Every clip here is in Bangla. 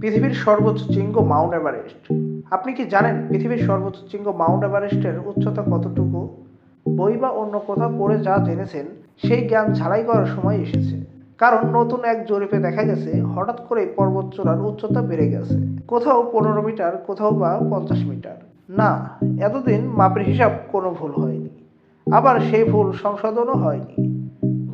পৃথিবীর সর্বোচ্চ শৃঙ্গ মাউন্ট এভারেস্ট। আপনি কি জানেন পৃথিবীর সর্বোচ্চ শৃঙ্গ মাউন্ট এভারেস্টের উচ্চতা কতটুকু? বই বা অন্য কোথাও পড়ে যা জেনেছেন, সেই জ্ঞান ঝালাই করার সময় এসেছে। কারণ নতুন এক জরিপে দেখা গেছে, হঠাৎ করে পর্বত চূড়ার উচ্চতা বেড়ে গেছে। কোথাও পনেরো মিটার, কোথাও বা পঞ্চাশ মিটার। না, এতদিন মাপের হিসাব কোনো ভুল হয়নি। আবার সেই ভুল সংশোধনও হয়নি।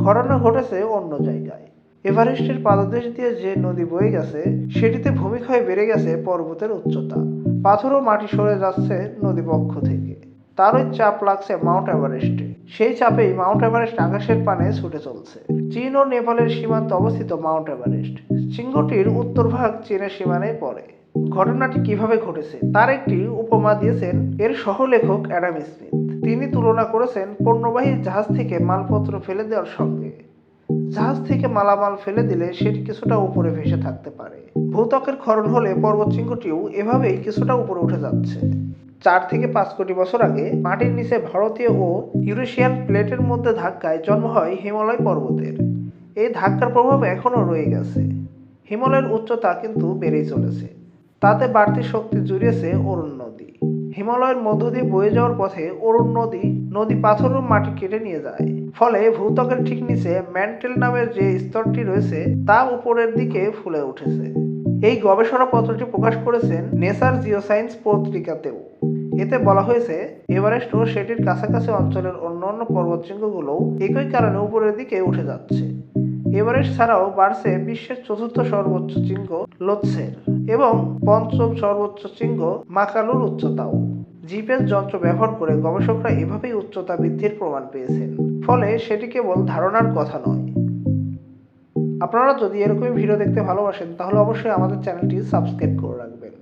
ঘটনা ঘটেছে অন্য জায়গায়। এভারেস্টের পাদদেশ দিয়ে যে নদী বয়ে গেছে, সেটিতে ভূমিক্ষয় বেড়ে গেছে পর্বতের উচ্চতা। পাথর ও মাটি সরে যাচ্ছে নদীপক্ষ থেকে। তারই চাপ লাগছে মাউন্ট এভারেস্টে। সেই চাপেই মাউন্ট এভারেস্ট আকাশের পানে ছুটে চলছে। চীন ও নেপালের সীমান্তে অবস্থিত মাউন্ট এভারেস্ট। শৃঙ্গটির উত্তর ভাগ চীনের সীমানায় পড়ে। ঘটনাটি কীভাবে ঘটেছে, তার একটি উপমা দিয়েছেন এর সহলেখক অ্যাডাম স্মিথ। তিনি তুলনা করেছেন পণ্যবাহী জাহাজ থেকে মালপত্র ফেলে দেওয়ার সঙ্গে। জাহাজ থেকে মালামাল ফেলে দিলে সেটি কিছুটা উপরে ভেসে থাকতে পারে। ভূত্বকের ক্ষরণ হলে পর্বত শৃঙ্গটিও এভাবেই কিছুটা উপরে উঠে যাচ্ছে। চার থেকে পাঁচ কোটি বছর আগে মাটির নিচে ভারতীয় ও ইউরেশিয়ান প্লেটের মধ্যে ধাক্কায় জন্ম হয় হিমালয় পর্বতের। এই ধাক্কার প্রভাব এখনও রয়ে গেছে। হিমালয়ের উচ্চতা কিন্তু বেড়েই চলেছে। তাতে বাড়তি শক্তি জুড়িয়েছে অরুণ নদী। হিমালয়ের মধ্য দিয়ে বয়ে যাওয়ার পথে অরুণ নদী নদী পাথর ও মাটি কেটে নিয়ে যায়। ফলে ভূত্বকের ঠিক নিচে ম্যান্টেল নামের যে স্তরটি রয়েছে, তা উপরের দিকে ফুলে উঠেছে। এই গবেষণা পত্রটি প্রকাশ করেছেন নেচার জিওসায়েন্স পত্রিকাতেও। এতে বলা হয়েছে, এভারেস্ট ও সেটির কাছাকাছি অঞ্চলের অন্যান্য পর্বতশৃঙ্গগুলোও একই কারণে উপরের দিকে উঠে যাচ্ছে। এভারেস্ট ছাড়াও বাড়ছে বিশ্বের চতুর্থ সর্বোচ্চ শৃঙ্গ লোৎসের এবং পঞ্চম সর্বোচ্চ শৃঙ্গ মাকালুর উচ্চতাও। জিপিএস যন্ত্র ব্যবহার করে গবেষকরা এভাবেই উচ্চতা বৃদ্ধির প্রমাণ পেয়েছেন। ফলে সেটি কেবল ধারণার কথা নয়। আপনারা যদি এরকমই ভিডিও দেখতে ভালোবাসেন, তাহলে অবশ্যই আমাদের চ্যানেলটি সাবস্ক্রাইব করে রাখবেন।